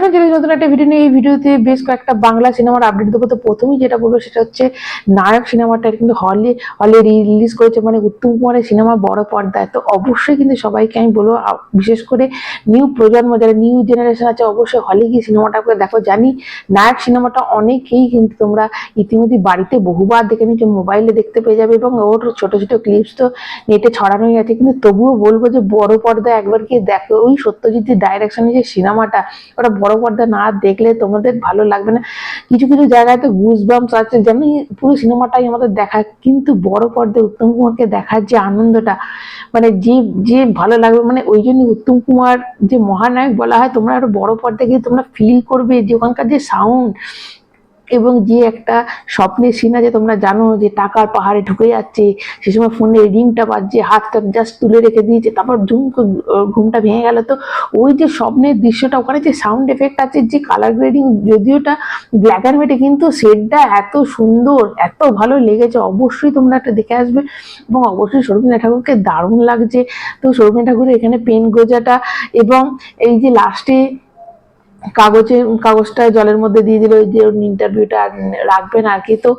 Friend চলে নতুন একটা ভিডিও নিয়ে এই ভিডিওতে বেশ কয়েকটা বাংলা সিনেমার আপডেট দেবো, তো প্রথমেই যেটা বলব সেটা হচ্ছে নায়ক সিনেমাটা কিন্তু হলে হলে রিলিজ করেছে মানে উত্তম কুমারের সিনেমা বড় পর্দায়। তো অবশ্যই কিন্তু সবাইকে আমি বলব বিশেষ করে নিউ প্রজন্ম, যারা নিউ জেনারেশন আছে, অবশ্যই হলে গিয়ে সিনেমাটা করে দেখো। জানি নায়ক সিনেমাটা অনেকেই কিন্তু তোমরা ইতিমধ্যে বাড়িতে বহুবার দেখে নিচ্ছ মোবাইলে দেখতে পেয়ে যাবে এবং ওর ছোট ছোট ক্লিপস তো নেটে ছড়ানোই আছে। কিন্তু তবুও বলব যে বড় পর্দায় একবার গিয়ে দেখো, ওই সত্যজিৎ ডাইরেকশনে যে সিনেমাটা ওটা পর্দা না দেখলে তোমাদের ভালো লাগবে না। কিছু কিছু জায়গায় তো গুজ বাম্পস আছে যেন পুরো সিনেমাটাই আমাদের দেখা কিন্তু বড় পর্দায় উত্তম কুমারকে দেখার যে আনন্দটা মানে যে যে ভালো লাগবে মানে ওই জন্য উত্তম কুমার যে মহানায়ক বলা হয়, তোমরা একটু বড় পর্দায় গিয়ে তোমরা ফিল করবে যে ওখানকার যে সাউন্ড এবং যে একটা স্বপ্নের সিন যে তোমরা জানো যে টাকার পাহাড়ে ঢুকে যাচ্ছে, সে সময় ফোনে রিংটা বাজছে, হাতটা জাস্ট তুলে রেখে দিয়েছে, তারপর ঝুম ঘুমটা ভেঙে গেল। তো ওই যে স্বপ্নের দৃশ্যটা, ওখানে যে সাউন্ড এফেক্ট আছে, যে কালার গ্রেডিং যদিওটা ব্ল্যাক অ্যান্ড হোয়াইটে কিন্তু সেটটা এত সুন্দর, এত ভালো লেগেছে, অবশ্যই তোমরা একটা দেখে আসবে। এবং অবশ্যই সৌরভীনা ঠাকুরকে দারুণ লাগছে। তো সৌরভীনা ঠাকুরের এখানে পেন গোজাটা এবং এই যে লাস্টে কাগজে, কাগজটা জলের মধ্যে দিয়ে দিল যে ইন্টারভিউটা রাখবেন আর কি। তো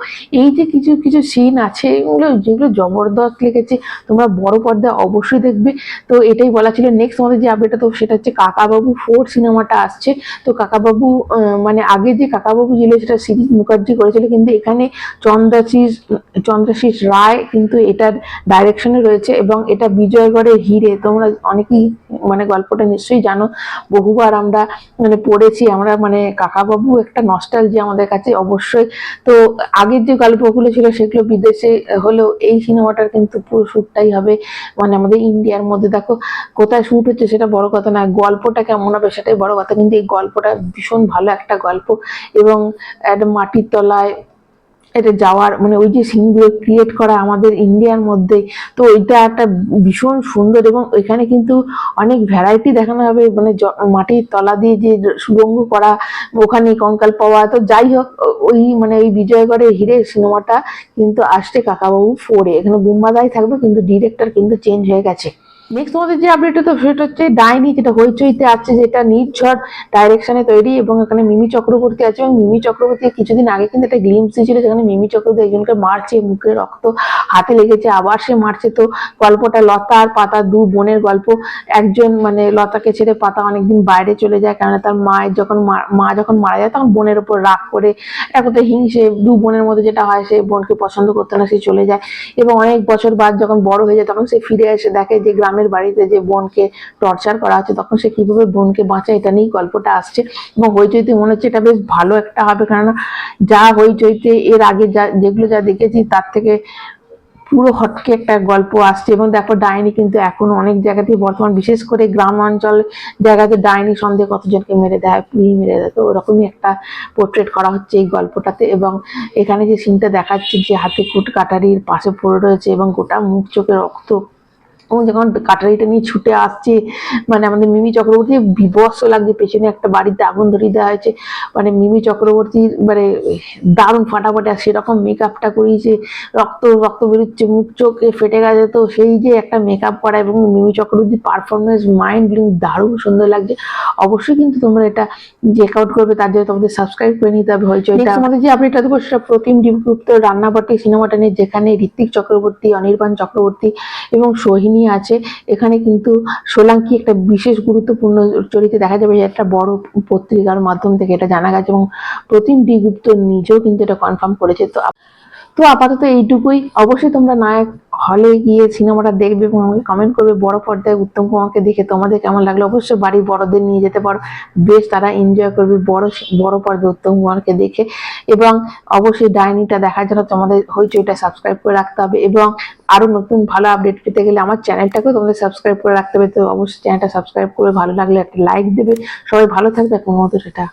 এই যে কিছু কিছু সিন আছে, এগুলো, যেগুলো জবরদস্ত লেগেছে তোমরা বড় পর্দায় অবশ্যই দেখবে। তো এটাই বলা ছিল নেক্সট আমাদের যে আপডেটটা তো সেটা হচ্ছে কাকাবাবু ফোর সিনেমাটা আসছে। তো কাকাবাবু মানে আগে যে কাকাবাবু ছিল, সেটা সিরিজ মুখার্জি করেছিল, কিন্তু এখানে চন্দ্রাশিস চন্দ্রাশিস রায় কিন্তু এটার ডাইরেকশনে রয়েছে এবং এটা বিজয়গড়ের হিরে। তোমরা অনেকেই মানে গল্পটা নিশ্চয়ই জানো। বহুবার আমরা মানে পড়েছি আমরা মানে কাকাবাবু একটা নস্টাল যে আমাদের কাছে অবশ্যই। তো আগের যে গল্পগুলো ছিল সেগুলো বিদেশে হলেও এই সিনেমাটার কিন্তু পুরো শ্যুটটাই হবে। মানে আমাদের ইন্ডিয়ার মধ্যে দেখো কোথায় শ্যুট হচ্ছে সেটা বড় কথা না, গল্পটা কেমন হবে সেটাই বড় কথা। কিন্তু এই গল্পটা ভীষণ ভালো একটা গল্প। এবং একটা মাটির তলায় এটা যাওয়ার মানে ওই যে সিনগুলো ক্রিয়েট করা আমাদের ইন্ডিয়ার মধ্যে, তো এটা একটা ভীষণ সুন্দর এবং এখানে কিন্তু অনেক ভ্যারাইটি দেখানো হবে মানে মাটির তলা দিয়ে যে সুরঙ্গ করা, ওখানে কঙ্কাল পাওয়া, তো যাই হোক ওই মানে ওই বিজয়গড়ের হিরে সিনেমাটা কিন্তু আসছে কাকাবাবু ফোরে এখানে বুম্বাদাই থাকবে কিন্তু ডিরেক্টর কিন্তু চেঞ্জ হয়ে গেছে। নেক্সট আমাদের যে আপডেটটা তো সেটা হচ্ছে ডাইনি, যেটা হইচইতে আছে, যেটা নির্ঝর ডাইরেকশনে তৈরি এবং এখানে মিমি চক্রবর্তী আছে এবং মিমি চক্রবর্তী কিছুদিন আগে কিন্তু একটা গ্লিমস ছিল যেখানে মিমি চক্রবর্তী একজনকে মারছে, মুখে রক্ত হাতে লেগেছে, আবার সে মারছে। তো গল্পটা লতা আর পাতা, দু বোনের গল্প। একজন মানে লতাকে ছেড়ে পাতা অনেকদিন বাইরে চলে যায়, কেননা তার মায়ের যখন মা- যখন মারা যায়, তখন বোনের উপর রাগ করে এক কথা হিংসে দু বোনের মধ্যে যেটা হয়, সে বোনকে পছন্দ করতে না, সে চলে যায়। এবং অনেক বছর বাদ যখন বড় হয়ে যায়, তখন সে ফিরে এসে দেখে যে গ্রামের বাড়িতে যে বোনকে টর্চার করা হচ্ছে, তখন সে কীভাবে বোনকে বাঁচায়, এটা নিয়েই গল্পটা আসছে। এবং হইচইতে মনে হচ্ছে এটা বেশ ভালো একটা হবে, কেননা যা হইচইতে এর আগে যা, যেগুলো যা দেখেছি, তার থেকে পুরো হটকে একটা গল্প আসছে এবং দেখো ডাইনি কিন্তু এখন অনেক জায়গাতেই বর্তমান, বিশেষ করে গ্রাম অঞ্চল জায়গাতে ডাইনি সন্দেহ কতজনকে মেরে দেয় পুড়িয়ে মেরে দেয়, তো ওরকমই একটা পোর্ট্রেট করা হচ্ছে এই গল্পটাতে এবং এখানে যে সিনটা দেখাচ্ছে যে হাতে কুট কাটারির পাশে পড়ে রয়েছে এবং গোটা মুখ, চোখে রক্ত এবং যখন কাটারিটা নিয়ে ছুটে আসছে মানে আমাদের মিমি চক্রবর্তী বিভৎস লাগছে পেছনে একটা বাড়িতে আগুন ধরিয়ে দেওয়া হয়েছে। মানে মিমি চক্রবর্তী মানে দারুণ ফাটাফাটি সেরকম মেকআপটা করিয়েছে। রক্ত রক্ত বেরোচ্ছে মুখ চোখে ফেটে গেছে। তো সেই যে একটা মেকআপ করা এবং মিমি চক্রবর্তীর পারফরমেন্স মাইন্ড ব্লিং দারুণ সুন্দর লাগছে। অবশ্যই কিন্তু তোমরা এটা চেক আউট করবে তার জন্য তোমাদের সাবস্ক্রাইব করে নিতে হবে। হয়েছে এটা আমাদের যে আপডেটটা দেবো সেটা প্রতিম ডিপগুপ্ত রান্নাবাটি সিনেমাটা নিয়ে যেখানে ঋত্বিক চক্রবর্তী অনির্বাণ চক্রবর্তী এবং সোহিনী আছে। এখানে কিন্তু সোলাঙ্কি একটা বিশেষ গুরুত্বপূর্ণ চরিত্রে দেখা যাবে যে একটা বড় পত্রিকার মাধ্যম থেকে এটা জানা গেছে এবং প্রতিম ডিগুপ্ত নিজেও কিন্তু এটা কনফার্ম করেছে। তো তো আপাতত এইটুকুই। অবশ্যই তোমরা নায়ক হলে গিয়ে সিনেমাটা দেখবে এবং আমাকে কমেন্ট করবে বড় পর্দায় উত্তম কুমারকে দেখে তোমাদের কেমন লাগল। অবশ্যই বাড়ির বড়দের নিয়ে যেতে পারো। বেশ তারা এনজয় করবে বড় বড় পর্দায় উত্তম কুমারকে দেখে। এবং অবশ্যই ডাইনিটা দেখার জন্য তোমাদের হইচইটা সাবস্ক্রাইব করে রাখতে হবে। এবং আরও নতুন ভালো আপডেট পেতে গেলে আমার চ্যানেলটাকেও তোমাদের সাবস্ক্রাইব করে রাখতে হবে। তো অবশ্যই চ্যানেলটা সাবস্ক্রাইব করে ভালো লাগলে একটা লাইক দেবে। সবাই ভালো থাকবে, এখন মতো সেটা